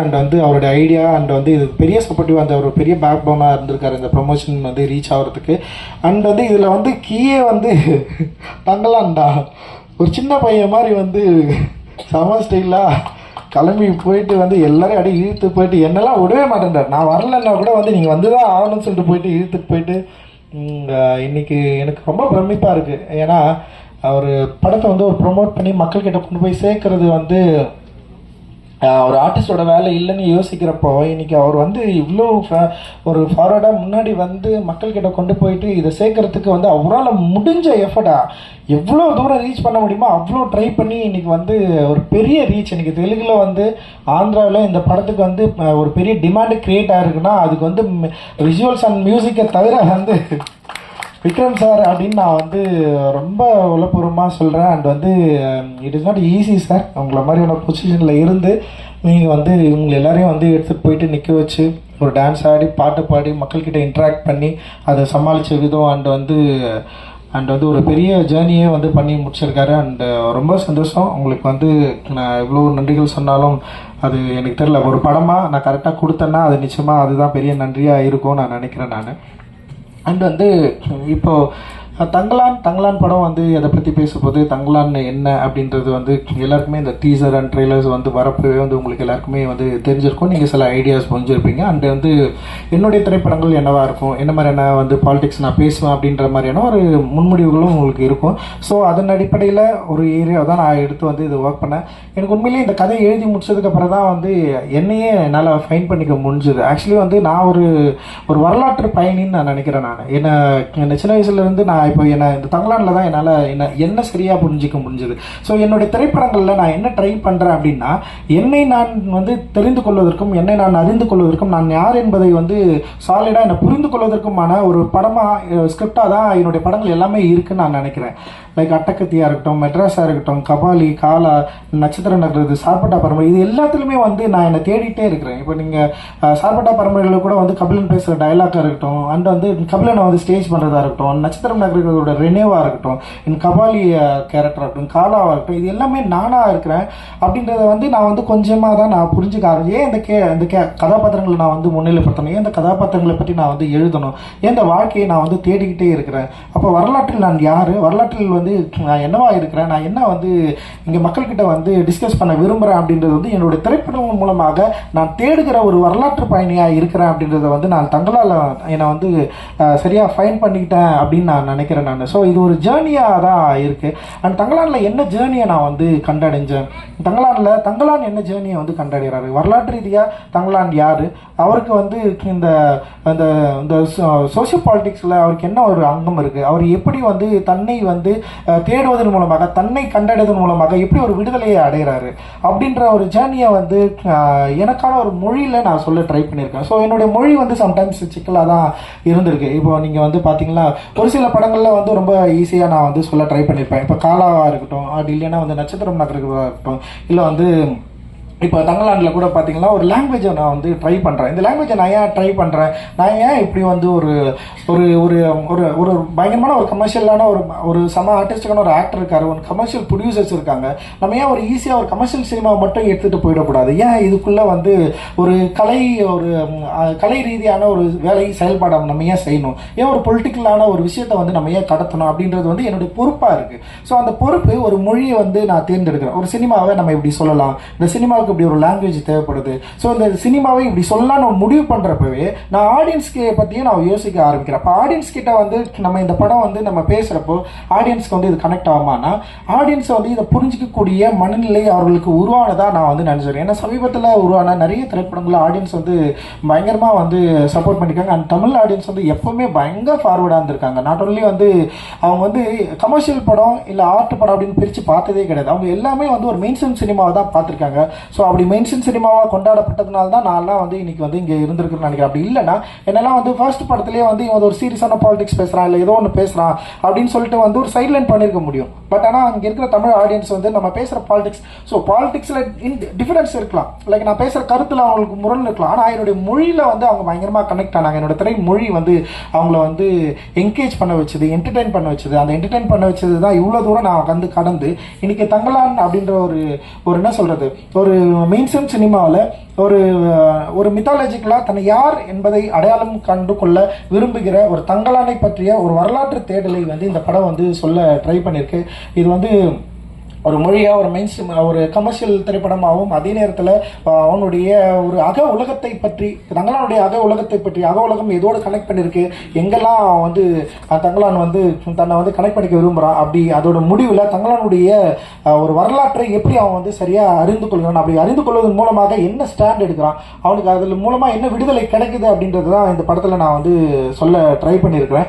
And வந்து அவருடைய idea and வந்து இது பெரிய சப்போர்ட்டிவ் அந்த ஒரு பெரிய பேக் போனாக இருந்திருக்காரு. இந்த ப்ரொமோஷன் வந்து ரீச் ஆகிறதுக்கு. அண்ட் வந்து இதில் வந்து கீயே வந்து தங்கலான்டா ஒரு சின்ன பையன் மாதிரி வந்து சம ஸ்டைலாக கிளம்பி போயிட்டு வந்து எல்லாரையும் அப்படியே இழுத்து போயிட்டு என்னெல்லாம் விடவே மாட்டேன்டார் நான் வரலன்னா கூட வந்து நீங்கள் வந்து தான் ஆகணும்னு சொல்லிட்டு போயிட்டு இழுத்துட்டு போயிட்டு இன்றைக்கி எனக்கு ரொம்ப பிரமிப்பாக இருக்குது ஏன்னா அவர் படத்தை வந்து ஒரு ப்ரொமோட் பண்ணி மக்கள்கிட்ட கொண்டு போய் சேர்க்கறது வந்து ஒரு ஆர்டிஸ்டோட வேலை இல்லைன்னு யோசிக்கிறப்போ இன்னைக்கு அவர் வந்து இவ்வளோ ஒரு ஃபார்வர்டாக முன்னாடி வந்து மக்கள்கிட்ட கொண்டு போயிட்டு இதை சேர்க்கறதுக்கு வந்து அவரால் முடிஞ்ச எஃபர்டா எவ்வளோ தூரம் ரீச் பண்ண முடியுமோ அவ்வளோ ட்ரை பண்ணி இன்னைக்கு வந்து ஒரு பெரிய ரீச் இன்னைக்கு தெலுங்கில் வந்து ஆந்திராவில் இந்த படத்துக்கு வந்து ஒரு பெரிய டிமாண்டு க்ரியேட் ஆகிருக்குன்னா அதுக்கு வந்து விஷுவல்ஸ் அண்ட் மியூசிக்கை தவிர வந்து விக்ரம் சார் அப்படின்னு நான் வந்து ரொம்ப உளப்பூர்வமாக சொல்கிறேன் அண்ட் வந்து it is not easy sir உங்களை மாதிரியான பொசிஷனில் இருந்து நீங்கள் வந்து இவங்க எல்லாரையும் வந்து எடுத்துகிட்டு போயிட்டு நிற்க வச்சு ஒரு டான்ஸ் ஆடி பாட்டு பாடி மக்கள்கிட்ட இன்ட்ராக்ட் பண்ணி அதை சமாளித்த விதம் அண்ட் வந்து அண்ட் வந்து ஒரு பெரிய ஜேர்னியே வந்து பண்ணி முடிச்சிருக்காரு. அண்ட் ரொம்ப சந்தோஷம். உங்களுக்கு வந்து நான் எவ்வளோ நன்றிகள் சொன்னாலும் அது எனக்கு தெரில ஒரு படமாக நான் கரெக்டாக கொடுத்தேன்னா அது நிச்சயமாக அதுதான் பெரிய நன்றியாக இருக்கும் நான் நினைக்கிறேன் நான். அண்ட் வந்து இப்போ தங்கலான் தங்கலான் படம் வந்து அதை பற்றி பேசும்போது தங்கலான் என்ன அப்படின்றது வந்து எல்லாருக்குமே இந்த டீசர் அண்ட் ட்ரெய்லர்ஸ் வந்து வரப்பவே வந்து உங்களுக்கு எல்லாருக்குமே வந்து தெரிஞ்சிருக்கும். நீங்கள் சில ஐடியாஸ் புரிஞ்சிருப்பீங்க. அண்ட் வந்து என்னுடைய திரைப்படங்கள் என்னவாக இருக்கும்? என்ன மாதிரியான வந்து பாலிடிக்ஸ் நான் பேசுவேன் அப்படின்ற மாதிரியான ஒரு முன்முடிவுகளும் உங்களுக்கு இருக்கும். ஸோ அதன் அடிப்படையில் ஒரு ஏரியா தான் நான் எடுத்து வந்து இது ஒர்க் பண்ணேன். எனக்கு உண்மையிலேயே இந்த கதையை எழுதி முடிச்சதுக்கப்புறம் தான் வந்து என்னையே என்னால் ஃபைன் பண்ணிக்க முடிஞ்சுது. ஆக்சுவலி வந்து நான் ஒரு ஒரு வரலாற்று பயணின்னு நான் நினைக்கிறேன் நான். என்னை என்ன சின்ன வயசுலேருந்து நான் இப்போ என்ன இந்த தங்கலானில் தான் என்னால் என்ன என்ன சரியாக புரிஞ்சிக்க முடிஞ்சது. ஸோ என்னுடைய திரைப்படங்களில் நான் என்ன ட்ரை பண்ணுறேன் அப்படின்னா என்னை நான் வந்து தெரிந்து கொள்வதற்கும் என்னை நான் அறிந்து கொள்வதற்கும் நான் யார் என்பதை வந்து சாலிடாக என்னை புரிந்து கொள்வதற்குமான ஒரு படமாக ஸ்கிரிப்டாக தான் என்னுடைய படங்கள் எல்லாமே இருக்குன்னு நான் நினைக்கிறேன். லைக் அட்டக்கத்தியாக இருக்கட்டும் மெட்ராஸாக இருக்கட்டும் கபாலி காலா நட்சத்திர நகரது சார்பட்டா பரம்பரை இது எல்லாத்துலேயுமே வந்து நான் என்னை தேடிட்டே இருக்கிறேன். இப்போ நீங்கள் சார்பட்டா பரம்பரைகளில் கூட வந்து கபிலன் பேசுகிற டைலாக்காக இருக்கட்டும் அண்ட் வந்து கபிலனை வந்து ஸ்டேஜ் பண்ணுறதா இருக்கட்டும் நட்சத்திரம் நகரத்தோட ரெனேவாக இருக்கட்டும் என் கபாலி கேரக்டராக இருக்கட்டும் காலாவாக இருக்கட்டும் இது எல்லாமே நானாக இருக்கிறேன். அப்படின்றத வந்து நான் வந்து கொஞ்சமாக தான் நான் புரிஞ்சுக்க ஆரம்பிச்சேன். ஏன் இந்த கே இந்த கே கதாபாத்திரங்களை நான் வந்து முன்னிலைப்படுத்தணும்? ஏன் இந்த கதாபாத்திரங்களை பற்றி நான் வந்து எழுதணும்? ஏன் இந்த வாழ்க்கையை நான் வந்து தேடிக்கிட்டே இருக்கிறேன்? அப்போ வரலாற்றில் நான் யார்? வரலாற்றில் வந்து வந்து நான் என்னவா இருக்கிறேன்? நான் என்ன வந்து இங்கே மக்கள்கிட்ட வந்து டிஸ்கஸ் பண்ண விரும்புகிறேன் அப்படின்றது வந்து என்னுடைய திரைப்படங்கள் மூலமாக நான் தேடுகிற ஒரு வரலாற்று பயணியாக இருக்கிறேன் அப்படின்றத வந்து நான் தங்களால் என்னை வந்து சரியாக ஃபைன் பண்ணிக்கிட்டேன் அப்படின்னு நான் நினைக்கிறேன் நான். ஸோ இது ஒரு ஜேர்னியாக தான் இருக்குது அண்ட் தங்களானில் என்ன ஜேர்னியை நான் வந்து கண்டடைஞ்சேன்? தங்களானில் தங்களான் என்ன ஜேர்னியை வந்து கண்டடைகிறாரு? வரலாற்று ரீதியாக தங்களான் யார்? அவருக்கு வந்து இந்த அந்த இந்த சோஷியல் பாலிட்டிக்ஸில் அவருக்கு என்ன ஒரு அங்கம் இருக்குது அவர் எப்படி வந்து தன்னை வந்து தேடுவதன் மூலமாக தன்னை கண்டடைவதன் மூலமாக எப்படி ஒரு விடுதலையை அடைகிறாரு. அப்படின்ற ஒரு ஜேர்னியை வந்து எனக்கான ஒரு மொழியில் நான் சொல்ல ட்ரை பண்ணியிருக்கேன். ஸோ என்னுடைய மொழி வந்து சம்டைம்ஸ் சிக்கலாக தான் இருந்திருக்கு. இப்போ நீங்கள் வந்து பார்த்தீங்கன்னா ஒரு சில படங்களில் வந்து ரொம்ப ஈஸியாக நான் வந்து சொல்ல ட்ரை பண்ணியிருப்பேன். இப்போ காலாவாக இருக்கட்டும் அப்படி இல்லைன்னா வந்து நட்சத்திரம் நகரமாக இருக்கட்டும் இல்லை வந்து இப்போ தமிழ்நாட்டில் கூட பார்த்தீங்கன்னா ஒரு லாங்குவேஜை நான் வந்து ட்ரை பண்ணுறேன் இந்த லாங்குவேஜை நான் ஏன் ட்ரை பண்ணுறேன் நான் ஏன் இப்படி வந்து ஒரு ஒரு ஒரு ஒரு ஒரு பயங்கரமான ஒரு கமர்ஷியலான ஒரு ஒரு சம ஆர்டிஸ்டுக்கான ஒரு ஆக்டர் இருக்கார் ஒரு கமர்ஷியல் ப்ரொடியூசர்ஸ் இருக்காங்க. நம்ம ஏன் ஒரு ஈஸியாக ஒரு கமர்ஷியல் சினிமாவை மட்டும் எடுத்துகிட்டு போயிடக்கூடாது? ஏன் இதுக்குள்ளே வந்து ஒரு கலை ஒரு கலை ரீதியான ஒரு வேலை செயல்பாடை நம்ம ஏன் செய்யணும்? ஏன் ஒரு பொலிட்டிக்கலான ஒரு விஷயத்தை வந்து நம்ம ஏன் கடத்தணும் அப்படின்றது வந்து என்னுடைய பொறுப்பாக இருக்குது ஸோ அந்த பொறுப்பு ஒரு மொழியை வந்து நான் தேர்ந்தெடுக்கிறேன். ஒரு சினிமாவை நம்ம இப்படி சொல்லலாம். இந்த சினிமாவுக்கு இப்படி ஒரு லாங்குவேஜ் தேவைப்படுது. ஸோ இந்த சினிமாவை இப்படி சொல்லலாம் முடிவு பண்ணுறப்பவே நான் ஆடியன்ஸ்க்கு பற்றியும் நான் யோசிக்க ஆரம்பிக்கிறேன். அப்போ ஆடியன்ஸ் கிட்ட வந்து நம்ம இந்த படம் வந்து நம்ம பேசுகிறப்போ ஆடியன்ஸ்க்கு வந்து இது கனெக்ட் ஆகுமானா ஆடியன்ஸ் வந்து இதை புரிஞ்சிக்கக்கூடிய மனநிலை அவர்களுக்கு உருவானதாக நான் வந்து நினைச்சிருக்கேன் ஏன்னா சமீபத்தில் உருவான நிறைய திரைப்படங்களை ஆடியன்ஸ் வந்து பயங்கரமாக வந்து சப்போர்ட் பண்ணியிருக்காங்க. அண்ட் தமிழ் ஆடியன்ஸ் வந்து எப்போவுமே பயங்கர ஃபார்வர்டாக இருந்திருக்காங்க. நாட் ஓன்லி வந்து அவங்க வந்து கமர்ஷியல் படம் இல்லை ஆர்ட் படம் அப்படின்னு பிரித்து பார்த்ததே கிடையாது. அவங்க எல்லாமே வந்து ஒரு மெயின்ஸ்ட்ரீம் சினிமாவை தான் பார்த்துருக்காங்க. ஸோ அப்படி மென்ஷன் சினிமாவாக கொண்டாடப்பட்டதுனால தான் நான்லாம் வந்து இன்றைக்கி வந்து இங்கே இருந்திருக்குன்னு நினைக்கிறேன். அப்படி இல்லைன்னா என்னெல்லாம் வந்து ஃபர்ஸ்ட் படத்துலேயே வந்து இவன் ஒரு சீரியஸான பாலிடிக்ஸ் பேசுகிறான் இல்லை ஏதோ ஒன்று பேசுகிறான் அப்படின்னு சொல்லிட்டு வந்து ஒரு சைட்லைன் பண்ணியிருக்க முடியும். பட் ஆனால் அங்கே இருக்கிற தமிழ் ஆடியன்ஸ் வந்து நம்ம பேசுகிற பாலிடிக்ஸ் ஸோ பாலிடிக்ஸில் டிஃபரன்ஸ் இருக்கலாம். லைக் நான் பேசுகிற கருத்தில் அவங்களுக்கு முரண் இருக்கலாம். ஆனால் என்னுடைய மொழியில் வந்து அவங்க பயங்கரமாக கனெக்ட் ஆனாங்க. என்னோட திரை மொழி வந்து அவங்கள வந்து என்கேஜ் பண்ண வச்சது என்டர்டைன் பண்ண வச்சது. அந்த என்டர்டைன் பண்ண வச்சது தான் இவ்வளோ தூரம் நான் வந்து கடந்து இன்றைக்கி தங்கலான் அப்படின்ற ஒரு ஒரு என்ன சொல்கிறது ஒரு மெயின் ஸ்ட்ரீம் சினிமாவில் ஒரு ஒரு மித்தாலஜிக்கலாக தன்னை யார் என்பதை அடையாளம் கண்டு கொள்ள விரும்புகிற ஒரு தங்கலானை பற்றிய ஒரு வரலாற்று தேடலை வந்து இந்த படம் வந்து சொல்ல ட்ரை பண்ணியிருக்கு இது வந்து ஒரு மொழியாக ஒரு மெயின் ஒரு கமர்ஷியல் திரைப்படமாகவும் அதே நேரத்தில் அவனுடைய ஒரு அக உலகத்தை பற்றி தங்களானுடைய அக உலகத்தை பற்றி அக உலகம் எதோடு கனெக்ட் பண்ணியிருக்கு எங்கெல்லாம் அவன் வந்து தங்களான் வந்து தன்னை வந்து கனெக்ட் பண்ணிக்க விரும்புகிறான் அப்படி அதோட முடிவில் தங்களானுடைய ஒரு வரலாற்றை எப்படி அவன் வந்து சரியாக அறிந்து கொள்கிறான் அப்படி அறிந்து கொள்வதன் மூலமாக என்ன ஸ்டாண்ட் எடுக்கிறான் அவனுக்கு அதில் மூலமாக என்ன விடுதலை கிடைக்குது அப்படின்றது தான் இந்த படத்தில் நான் வந்து சொல்ல ட்ரை பண்ணியிருக்கிறேன்.